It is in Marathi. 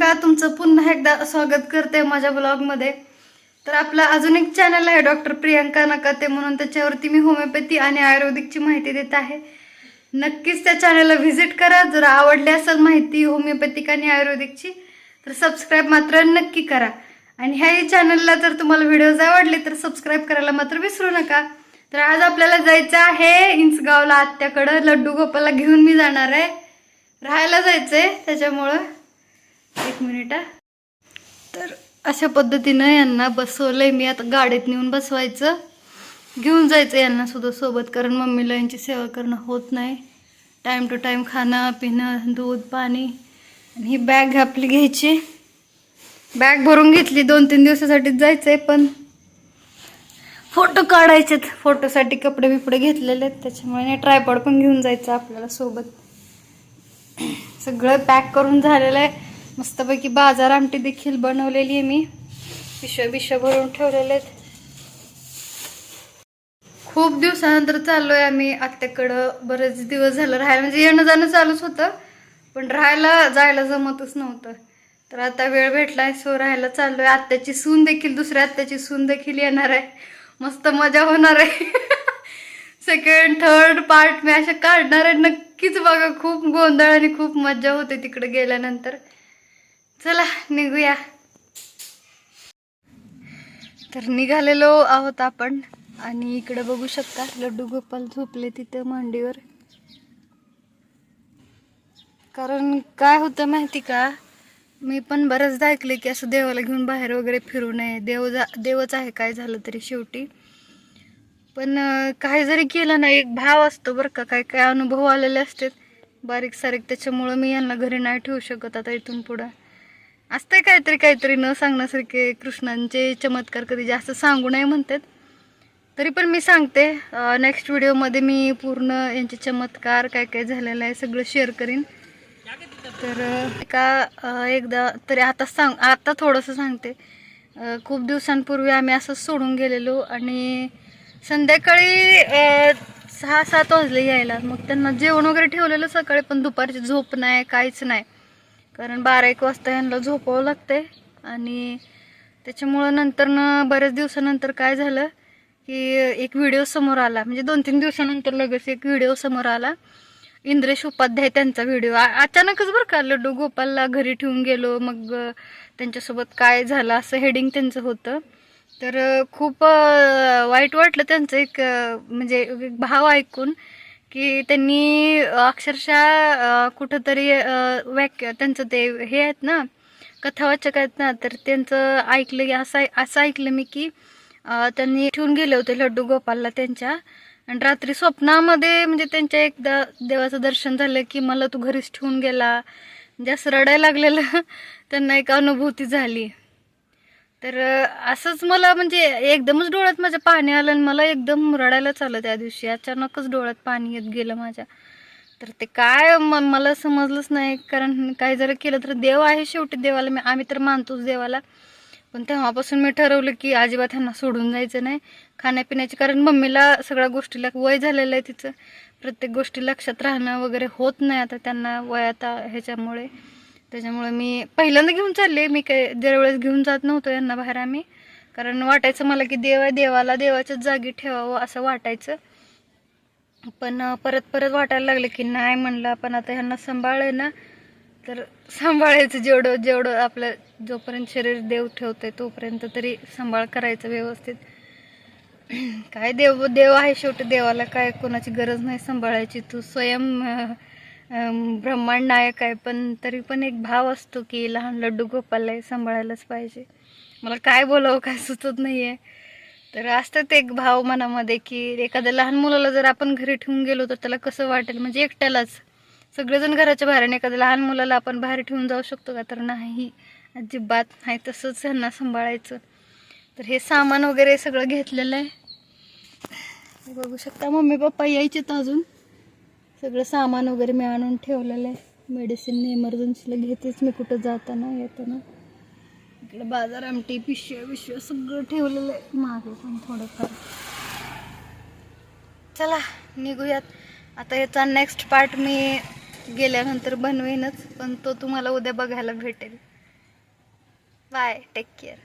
प्रियंका तुमचं पुन्हा एकदा स्वागत करते माझ्या ब्लॉगमध्ये तर आपला अजून एक चॅनल आहे डॉक्टर प्रियंका नकाते म्हणून. त्याच्यावरती मी होमिओपॅथी आणि आयुर्वेदिकची माहिती देत आहे. नक्कीच त्या चॅनलला व्हिजिट करा. जर आवडली असेल माहिती होमिओपॅथिक आणि आयुर्वेदिकची तर सबस्क्राईब मात्र नक्की करा. आणि ह्याही चॅनलला जर तुम्हाला व्हिडिओज आवडले तर सबस्क्राईब करायला मात्र विसरू नका. तर आज आपल्याला जायचं आहे इंचगावला आत्याकडं लड्डू गोपाला घेऊन मी जाणार आहे. राहायला जायचंय त्याच्यामुळं. एक मिनिट हा. तर अशा पद्धतीनं यांना बसवलंय. मी आता गाडीत नेऊन बसवायचं. घेऊन जायचं यांना सुद्धा सोबत कारण मम्मीला यांची सेवा करणं होत नाही. टाईम टू टाईम खाणं पिणं दूध पाणी. आणि ही बॅग आपली घ्यायची. बॅग भरून घेतली. दोन तीन दिवसासाठीच जायचंय पण फोटो काढायचेत. फोटोसाठी कपडे बिपडे घेतलेले आहेत. त्याच्यामुळे ट्रायपॉड पण घेऊन जायचं आपल्याला सोबत. सगळं पॅक करून झालेलं आहे. मस्तपैकी बाजार आमटी देखील बनवलेली आहे मी. पिशव्या बिशव्या भरून ठेवलेले आहेत. खूप दिवसानंतर चाललोय आम्ही. आत्याकडं बरेच दिवस झालं राहायला. म्हणजे येणं जाणं चालूच होतं. पण राहायला जायला जमतच नव्हतं. तर आता वेळ भेटलाय सो राहायला चाललोय. आत्याची सून देखील दुसऱ्या आत्याची सून देखील येणार आहे. मस्त मजा होणार आहे. सेकंड थर्ड पार्ट मी अशा काढणार आहे. नक्कीच बघा खूप गोंधळ आणि खूप मजा होते तिकडे गेल्यानंतर. चला निघूया. तर निघालेलो आहोत आपण आणि इकडे बघू शकता लड्डू गोपाल झोपले तिथं मांडीवर. कारण काय होतं माहिती का? मी पण बरंचदा ऐकले की असं देवाला घेऊन बाहेर वगैरे फिरू नये. देव जा देवच आहे काय झालं तरी शेवटी. पण काय काही जरी केलं ना एक भाव असतो बरं का. काय काय अनुभव आलेले असतात. बारीक सारीक त्याच्यामुळं मी यांना घरी नाही ठेवू शकत आता इथून पुढं. असते काहीतरी काहीतरी न सांगण्यासारखे कृष्णांचे चमत्कार कधी जास्त सांगू नये म्हणतात. तरी पण मी सांगते नेक्स्ट व्हिडिओमध्ये मी पूर्ण यांचे चमत्कार काय काय झालेलं आहे सगळं शेअर करीन. तर का एका एकदा तरी आता सांग आता थोडंसं सांगते. खूप दिवसांपूर्वी आम्ही असंच सोडून गेलेलो आणि संध्याकाळी सहा सात वाजले यायला. मग त्यांना जेवण वगैरे ठेवलेलं सकाळी पण दुपारची झोप नाही काहीच नाही. कारण बारा एक वाजता यांना झोपावं लागते आणि त्याच्यामुळं नंतरनं बऱ्याच दिवसानंतर काय झालं की एक व्हिडिओ समोर आला. म्हणजे दोन तीन दिवसानंतर लगेच एक व्हिडिओ समोर आला. इंद्रेश उपाध्याय त्यांचा व्हिडिओ. अचानकच बरं का लड्डू गोपालला घरी ठेवून गेलो. मग त्यांच्यासोबत काय झालं असं हेडिंग त्यांचं होतं. तर खूप वाईट वाटलं त्यांचं एक म्हणजे एक भाव ऐकून. की त्यांनी अक्षरशः कुठंतरी अं, त्यांचं ते हे आहेत ना कथावाचक आहेत ना तर त्यांचं ऐकलं की असं असं ऐकलं मी की त्यांनी ठेवून गेले होते लड्डू गोपालला त्यांच्या. आणि रात्री स्वप्नामध्ये म्हणजे त्यांच्या एकदा देवाचं दर्शन झालं की मला तू घरीच ठेवून गेला. म्हणजे असं रडायला लागलेलं. त्यांना एक अनुभूती झाली. तर असंच मला म्हणजे एकदमच डोळ्यात माझ्या पाणी आलं आणि मला एकदम रडायलाच आलं त्या दिवशी. अचानकच डोळ्यात पाणी येत गेलं माझ्या. तर ते काय म- मला समजलंच नाही. कारण काय जर केलं तर देव आहे शेवटी देवाला. मी आम्ही तर मानतोच देवाला. पण तेव्हापासून मी ठरवलं की अजिबात ह्यांना सोडून जायचं नाही. खाण्यापिण्याची कारण मम्मीला सगळ्या गोष्टीला वय झालेलं आहे तिचं. प्रत्येक गोष्टी लक्षात राहणं वगैरे होत नाही आता त्यांना वय आता ह्याच्यामुळे. त्याच्यामुळे मी पहिल्यांदा घेऊन चालले. मी काय दरवेळेस घेऊन जात नव्हतो यांना बाहेर आम्ही. कारण वाटायचं मला की देव आहे देवाला देवाच्याच जागी ठेवावं असं वाटायचं. पण परत परत वाटायला लागलं की नाही म्हणलं. आपण आता ह्यांना सांभाळलं ना तर सांभाळायचं जेवढं जेवढं आपलं जोपर्यंत शरीर देव ठेवतंय तोपर्यंत तरी सांभाळ करायचं व्यवस्थित. काय देव देव आहे शेवटी देवाला. काय कोणाची गरज नाही सांभाळायची. तू स्वयं ब्रह्मांड नायक आहे पण तरी पण एक भाव असतो की लहान लड्डू गोपालला आहे सांभाळायलाच पाहिजे. मला काय बोलावं काय सुचत नाही आहे तर असतात एक भाव मनामध्ये की एखाद्या लहान मुलाला जर आपण घरी ठेवून गेलो तर त्याला कसं वाटेल? म्हणजे एकट्यालाच. सगळेजण घराच्या बाहेर एखाद्या लहान मुलाला आपण बाहेर ठेवून जाऊ शकतो का? तर नाही. अजिबात नाही तसंच ह्यांना सांभाळायचं. तर हे सामान वगैरे सगळं घेतलेलं आहे. बघू शकता मम्मी पप्पा यायचेत अजून. सगळं सामान वगैरे मी आणून ठेवलेलं आहे. मेडिसिन इमर्जन्सीला घेतेच मी कुठं जाताना येताना. इकडे बाजार आमटी पिशव्या बिशव्या सगळं ठेवलेलं आहे. मागे पण थोडंफार. चला निघूयात. आता याचा नेक्स्ट पार्ट मी गेल्यानंतर बनवेनच पण तो तुम्हाला उद्या बघायला भेटेल. Bye take care